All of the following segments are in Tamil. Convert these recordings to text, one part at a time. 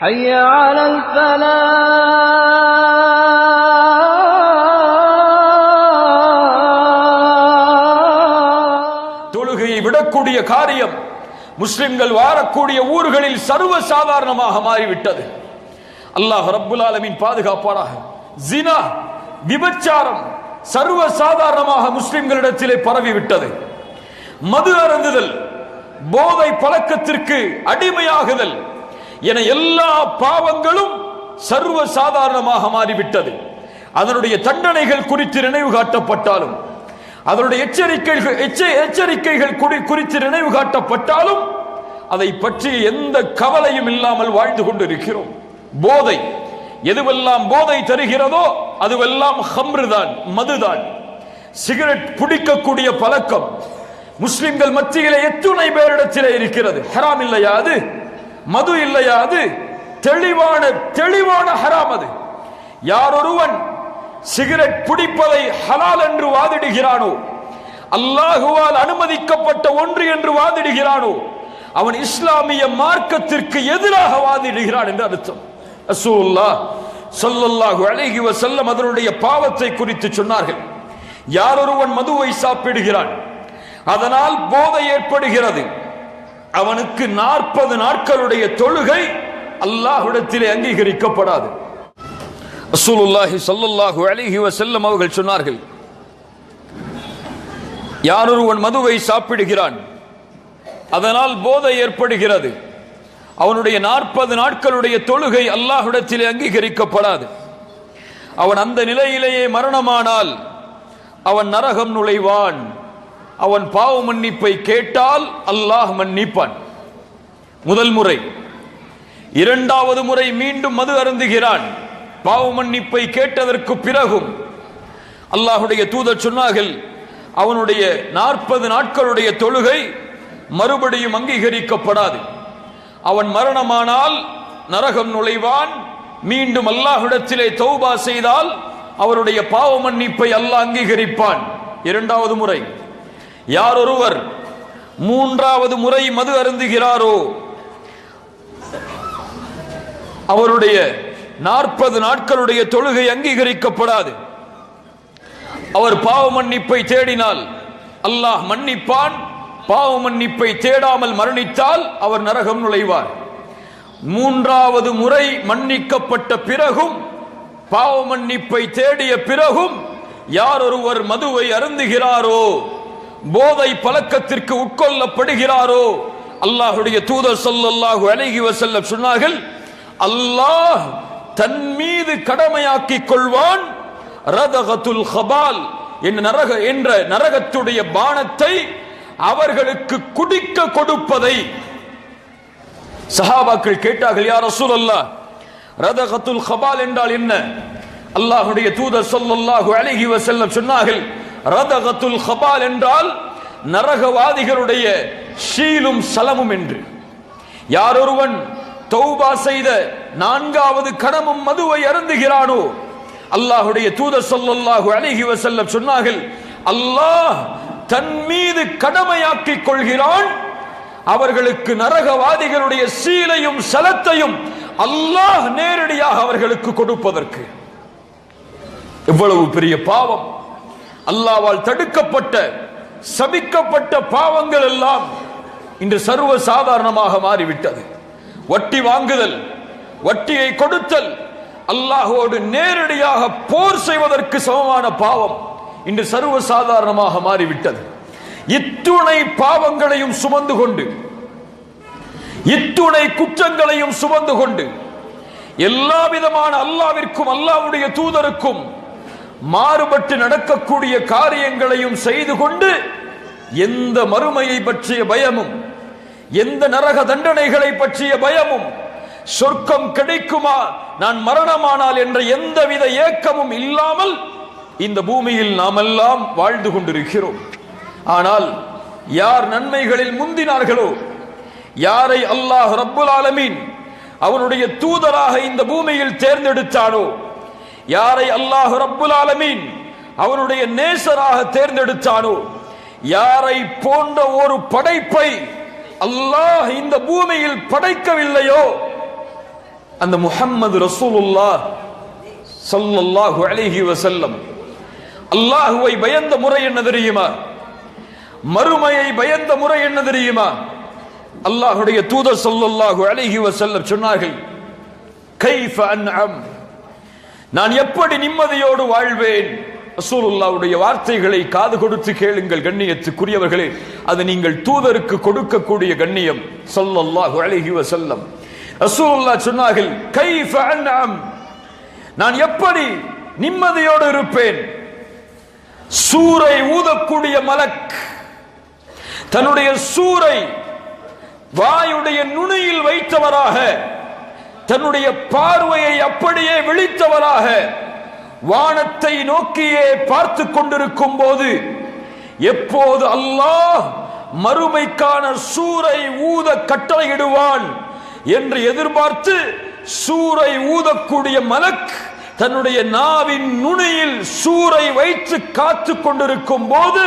حي على الفلاح தொழுகையை விடக்கூடிய காரியம் முஸ்லிம்கள் வாழக்கூடிய ஊர்களில் சர்வ சாதாரணமாக மாறிவிட்டது அல்லாஹ் ரப்புல் ஆலமீன் பாதுகாப்பாராக ஜினா விபச்சாரம் சர்வ சாதாரணமாக முஸ்லிம்களிடத்திலே பரவிவிட்டது மது அருந்துதல் போதை பழக்கத்திற்கு அடிமையாகுதல் என எல்லா பாவங்களும் சர்வ சாதாரணமாக மாறிவிட்டது. அதனுடைய தண்டனைகள் குறித்து நினைவு காட்டப்பட்டாலும் அதனுடைய எச்சரிக்கைகள் எச்ச- எச்சரிக்கைகள் குறி- குறித்து நினைவு காட்டப்பட்டாலும் அதை பற்றி எந்த கவலையும் இல்லாமல் வாழ்ந்து கொண்டிருக்கிறோம். போதை. எதுவெல்லாம் போதை தருகிறதோ அதுவெல்லாம் ஹம்ருதான் மதுதான். சிகரெட் பிடிக்கக்கூடிய பழக்கம். முஸ்லிம்கள் மத்தியிலே எத்துணை பேரிடத்திலே இருக்கிறது. ஹராம் இல்லையா அது? மது இல்லையா அது? தெளிவான தெளிவான ஹராம் அது. யாரொருவன் சிகரெட் பிடிப்பதை ஹலால் என்று வாதிடுகிறானோ அல்லாஹுவால் அனுமதிக்கப்பட்ட ஒன்று என்று வாதிடுகிறானோ அவன் இஸ்லாமிய மார்க்கத்திற்கு எதிராக வாதிடுகிறான் என்று அர்த்தம். அசூல்லா சொல்லல்லாஹு அலைஹி செல்லம் அதனுடைய பாவத்தை குறித்து சொன்னார்கள். யாரொருவன் மதுவை சாப்பிடுகிறான் அதனால் போதை ஏற்படுகிறது. அவனுக்கு நாற்பது நாட்களுடைய தொழுகை அல்லாஹுடத்திலே அங்கீகரிக்கப்படாது. ரசூலுல்லாஹி சல்லுல்லாஹு அலைஹி வஸல்லம் அவர்கள் சொன்னார்கள் யாரொருவன் மதுவை சாப்பிடுகிறான் அதனால் போதை ஏற்படுகிறது. அவனுடைய நாற்பது நாட்களுடைய தொழுகை அல்லாஹுடத்திலே அங்கீகரிக்கப்படாது. அவன் அந்த நிலையிலேயே மரணமானால் அவன் நரகம் நுழைவான். அவன் பாவ மன்னிப்பை கேட்டால் அல்லாஹ் மன்னிப்பான். முதல் முறை. இரண்டாவது முறை மீண்டும் மது அருந்துகிறான். பாவ மன்னிப்பை கேட்டதற்கு பிறகும் அல்லாஹுடைய தூதர் சொன்னார்கள் அவனுடைய நாற்பது நாட்களுடைய தொழுகை மறுபடியும் அங்கீகரிக்கப்படாது. அவன் மரணமானால் நரகம் நுழைவான். மீண்டும் அல்லாஹ்விடத்திலே தௌபா செய்தால் அவருடைய பாவ மன்னிப்பை அல்லாஹ் அங்கீகரிப்பான். இரண்டாவது முறை. யாரொருவர் மூன்றாவது முறை மது அருந்துகிறாரோ? அவருடைய நாற்பது நாட்களுடைய தொழுகை அங்கீகரிக்கப்படாது. அவர் பாவ மன்னிப்பை தேடினால் அல்லாஹ் மன்னிப்பான். பாவ மன்னிப்பை தேடாமல் மரணித்தால் அவர் நரகம் நுழைவார். மூன்றாவது முறை மன்னிக்கப்பட்ட பிறகும் பாவ மன்னிப்பை தேடிய பிறகும் யார் ஒருவர் மதுவை அருந்துகிறாரோ? போதை பழக்கத்திற்கு உட்கொள்ளப்படுகிறாரோ? அல்லாஹுடைய தூதர் ஸல்லல்லாஹு அலைஹி வசல்ல சொன்னார்கள் அல்லாஹ் தன் மீது கடமையாக்கிக் கொள்வான். ரதகத்துல் ஹபால் என்ற நரக என்ற நரகத்துடைய பானத்தை அவர்களுக்கு குடிக்க கொடுப்பதை சஹாபாக்கள் கேட்டார்கள் யார் ரசூல் அல்லா ரதகத்துல் ஹபால் என்றால் என்ன? அல்லாஹுடைய தூதர் சொல்லல்லாஹு அலைஹி வசல்லம் சொன்னார்கள் ரதகத்துல் ஹபால் என்றால் நரகவாதிகளுடைய ஷீலும் சலமும் என்று. யாரொருவன் தௌபா செய்த நான்காவது கணமும் மதுவை அருந்துகிறானோ அல்லாஹுடைய தூதர் சொல்லல்லாஹு அழகி வசல்ல சொன்னார்கள் அல்லாஹ் தன் மீது கடமையாக்கிக் கொள்கிறான். அவர்களுக்கு நரகவாதிகளுடைய சீலையும் சலத்தையும் அல்லாஹ் நேரடியாக அவர்களுக்கு கொடுப்பதற்கு. எவ்வளவு பெரிய பாவம். அல்லாவால் தடுக்கப்பட்ட சபிக்கப்பட்ட பாவங்கள் எல்லாம் இன்று சர்வ சாதாரணமாக மாறிவிட்டது. வட்டி வாங்குதல் வட்டியை கொடுத்தல் அல்லாஹோடு நேரடியாக போர் செய்வதற்கு சமமான பாவம் இன்று சர்வ சாதாரணமாக மாறிவிட்டது. இத்துணை பாவங்களையும் சுமந்து கொண்டு இத்துணை குற்றங்களையும் சுமந்து கொண்டு எல்லா விதமான அல்லாவிற்கும் அல்லாவுடைய தூதருக்கும் மாறுபட்டு நடக்கக்கூடிய காரியங்களையும் செய்து கொண்டு எந்த மறுமையை பற்றிய பயமும் எந்த நரக தண்டனைகளை பற்றிய பயமும் சொர்க்கம் கிடைக்குமா நான் மரணமானால் என்ற எந்தவித ஏக்கமும் இல்லாமல் இந்த பூமியில் நாமெல்லாம் வாழ்ந்து கொண்டிருக்கிறோம். ஆனால் யார் நன்மைகளில் முந்தினார்களோ யாரை அல்லாஹ் ரப்புல் ஆலமீன் அவனுடைய தூதராக இந்த பூமியில் தேர்ந்தெடுத்தானோ யாரை அல்லாஹ் ரப்புல் ஆலமீன் அவனுடைய நேசராக தேர்ந்தெடுத்தானோ? யாரை போன்ற ஒரு படைப்பை அல்லாஹ் இந்த பூமியில் படைக்கவில்லையோ? அந்த முஹம்மது ரசூலுல்லாஹ் சல்லல்லாஹு அலைஹி வஸல்லம். அல்லாஹுவை பயந்த முறை என்ன தெரியுமா? மறுமையை பயந்த முறை என்ன தெரியுமா? அல்லாஹுடைய தூதர் ஸல்லல்லாஹு அலைஹி வஸல்லம் சொன்னார்கள் கைஃப அன்அம். நான் எப்படி நிம்மதியோடு வாழ்வேன்? ரசூலுல்லாவுடைய வார்த்தைகளை காது கொடுத்து கேளுங்கள் கண்ணியத்துக்குரியவர்களே. அது நீங்கள் தூதருக்கு கொடுக்கக்கூடிய கண்ணியம். சொல்லல்லாஹு அலைஹி செல்லம் ரசூலுல்லா சொன்னார்கள் கை அன்அம். நான் எப்படி நிம்மதியோடு இருப்பேன்? சூரை ஊதக்கூடிய மலக். தன்னுடைய சூரை வாயுடைய நுனியில் வைத்தவராக தன்னுடைய பார்வையை அப்படியே விழித்தவராக வானத்தை நோக்கியே பார்த்து கொண்டிருக்கும் போது எப்போது அல்லாஹ் மறுமைக்கான சூரை ஊத கட்டளையிடுவான் என்று எதிர்பார்த்து சூரை ஊதக்கூடிய மலக் தன்னுடைய நாவின் நுனியில் சூரை வைத்து காத்து கொண்டிருக்கும் போது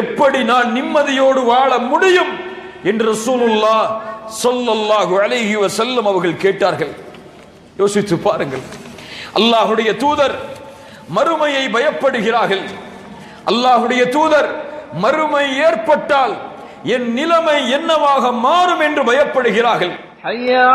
எப்படி நான் நிம்மதியோடு வாழ முடியும் என்று சூழ்நிலா சொல்லல்லாஹு அழகி செல்லும் அவர்கள் கேட்டார்கள். யோசித்து பாருங்கள். அல்லாஹுடைய தூதர் மறுமையை பயப்படுகிறார்கள். அல்லாஹுடைய தூதர் மறுமை ஏற்பட்டால் என் நிலைமை என்னவாக மாறும் என்று பயப்படுகிறார்கள். ஐயா